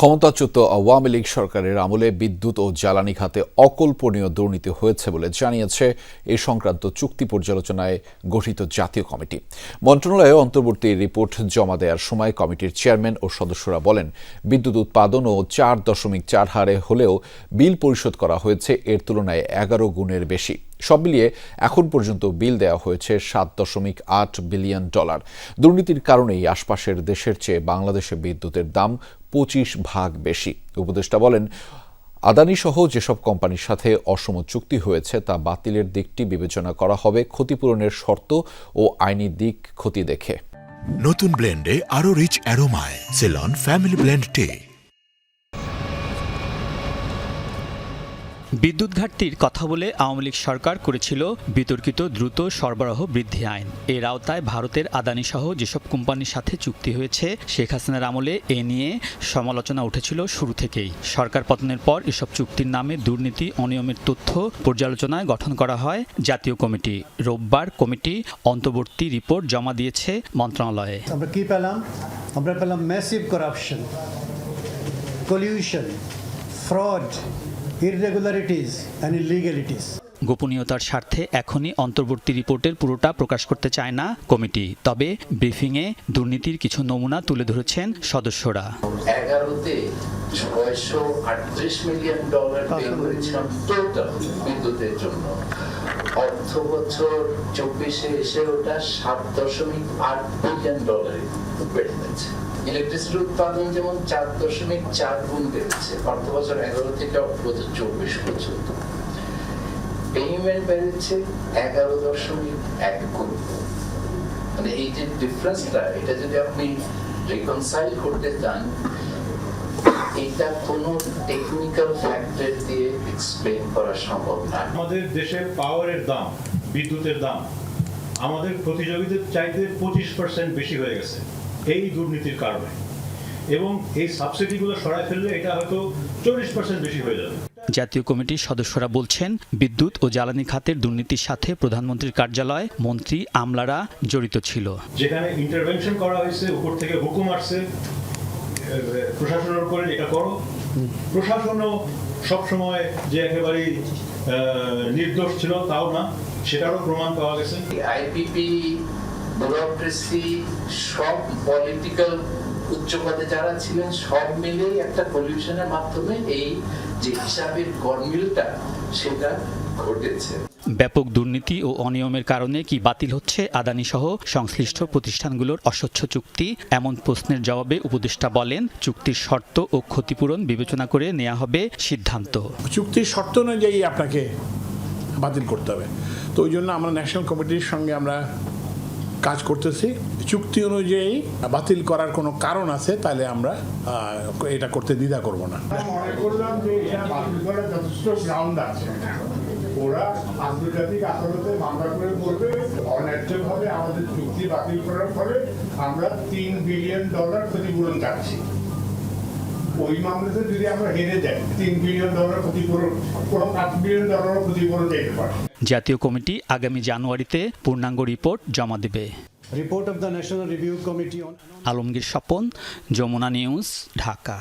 ক্ষমতাচ্যুত আওয়ামী লীগ সরকারের আমলে বিদ্যুৎ ও জ্বালানি খাতে অকল্পনীয় দুর্নীতি হয়েছে বলে জানিয়েছে এ সংক্রান্ত চুক্তি পর্যালোচনায় গঠিত জাতীয় কমিটি। মন্ত্রণালয়ে অন্তর্বর্তী রিপোর্ট জমা দেওয়ার সময় কমিটির চেয়ারম্যান ও সদস্যরা বলেন, বিদ্যুৎ উৎপাদন ও চার দশমিক চার হারে হলেও বিল পরিশোধ করা হয়েছে, এর তুলনায় এগারো গুণের বেশি। সব মিলিয়ে এখন পর্যন্ত বিল দেওয়া হয়েছে সাত দশমিক আট বিলিয়ন ডলার। দুর্নীতির কারণেই আশপাশের দেশের চেয়ে বাংলাদেশে বিদ্যুতের দাম পঁচিশ ভাগ বেশি। উপদেষ্টা বলেন আদানি সহ যেসব কোম্পানির সাথে অসম চুক্তি হয়েছে তা বাতিলের দিকটি বিবেচনা করা হবে ক্ষতিপূরণের শর্ত ও আইনি দিক ক্ষতি দেখে। নতুন ব্লেন্ডে আরও রিচ অ্যারোমায়, সেলন, ফ্যামিলি ব্লেন্ড টে। বিদ্যুৎ ঘাটতির কথা বলে আওয়ামী লীগ সরকার করেছিল বিতর্কিত দ্রুত সরবরাহ বৃদ্ধি আইন। এর আওতায় ভারতের আদানি সহ যেসব কোম্পানির সাথে চুক্তি হয়েছে, শেখ হাসিনার আমলে এ নিয়ে সমালোচনা উঠেছিল শুরু থেকেই। সরকার পতনের পর এসব চুক্তির নামে দুর্নীতি, অনিয়মের তথ্য পর্যালোচনায় গঠন করা হয় জাতীয় কমিটি। রোববার কমিটি অন্তর্বর্তী রিপোর্ট জমা দিয়েছে মন্ত্রণালয়ে। আমরা কি পেলাম? আমরা পেলাম massive corruption collusion fraud irregularities and illegalities গোপনীয়তার স্বার্থে এখনই অন্তর্বর্তী রিপোর্টের পুরোটা প্রকাশ করতে চায় না কমিটি তবে ব্রিফিংয়ে দুর্নীতির কিছু নমুনা তুলে ধরেছেন সদস্যরা। এগারোতে ছয়শো আটত্রিশ মিলিয়ন ডলার বিদ্যুতের জন্য। অর্থ বছর চব্বিশে এসে ওটা সাত দশমিক আট বিলিয়ন ডলারে বেড়ে গেছে। ইলেকট্রিসিটি উৎপাদন যেমন চার দশমিক চার গুণ বেড়েছে অর্থ বছর এগারো থেকে অর্থ চব্বিশ পর্যন্ত। পেমেন্ট বেড়েছে এগারো দশমিক এক গুণ। মানে এই যে ডিফারেন্সটা এটা যদি আপনি রিকনসাইল করতে চান, এটা কোনো টেকনিক্যাল ফ্যাক্টর দিয়ে এক্সপ্লেন করা সম্ভব না। আমাদের দেশের পাওয়ারের দাম, বিদ্যুতের দাম, আমাদের প্রতিযোগীদের চাইতে পঁচিশ পার্সেন্ট বেশি হয়ে গেছে। এই দুর্নীতির কারণে। এবং এই সাবসিডিগুলো সরাই ফেললে এটা হয়তো চল্লিশ পার্সেন্ট বেশি হয়ে যাবে। জাতীয় কমিটির সদস্যরা বলছেন বিদ্যুৎ ও জ্বালানি খাতের দুর্নীতির সাথে প্রধানমন্ত্রীর কার্যালয় মন্ত্রী আমলারা জড়িত ছিল। যেখানে ইন্টারভেনশন করা হয়েছে উপর থেকে হুকুম আসছে প্রশাসনের উপরে এটা করো। প্রশাসনও সবসময় যে একেবারেই আহ, নির্দোষ ছিল তাও না সেটারও প্রমাণ পাওয়া গেছে। আইপিপি ব্যুরোক্রেসি সব পলিটিক্যাল উচ্চ পদে যারা ছিলেন সব মিলেই একটা পলিউশনের মাধ্যমে এই যে হিসাবের গরমিলটা সেটা ঘটেছে। ব্যাপক দুর্নীতি ও অনিয়মের কারণে কি বাতিল হচ্ছে আদানি সহ সংশ্লিষ্ট প্রতিষ্ঠানগুলোর অস্বচ্ছ চুক্তি? এমন প্রশ্নের জবাবে উপদেষ্টা বলেন চুক্তির শর্ত ও ক্ষতিপূরণ বিবেচনা করে নেওয়া হবে সিদ্ধান্ত। চুক্তির শর্ত অনুযায়ী আপনাকে বাতিল করতে হবে। তো ওই জন্য আমরা ন্যাশনাল কমিটির সঙ্গে আমরা কাজ করতেছি। চুক্তি অনুযায়ী বাতিল করার কোনো কারণ আছে, তাহলে আমরা এটা করতে দ্বিধা করব না। করলাম যে এটা বাতিল করার যথেষ্ট আছে। ওরা আন্তর্জাতিক করে বলবে, অন্যায্যভাবে আমাদের চুক্তি বাতিল করার ফলে আমরা তিন বিলিয়ন ডলার ক্ষতিপূরণ চাচ্ছি। ওই মামলাতে যদি আমরা হেরে যাই তিন বিলিয়ন ডলার ক্ষতিপূরণ কোনো পাঁচ বিলিয়ন ডলারও ক্ষতিপূরণ যেতে পারে। জাতীয় কমিটি আগামী জানুয়ারিতে পূর্ণাঙ্গ রিপোর্ট জমা দেবে। Report of the national review committee on Alamgir Swapan Jamuna news Dhaka.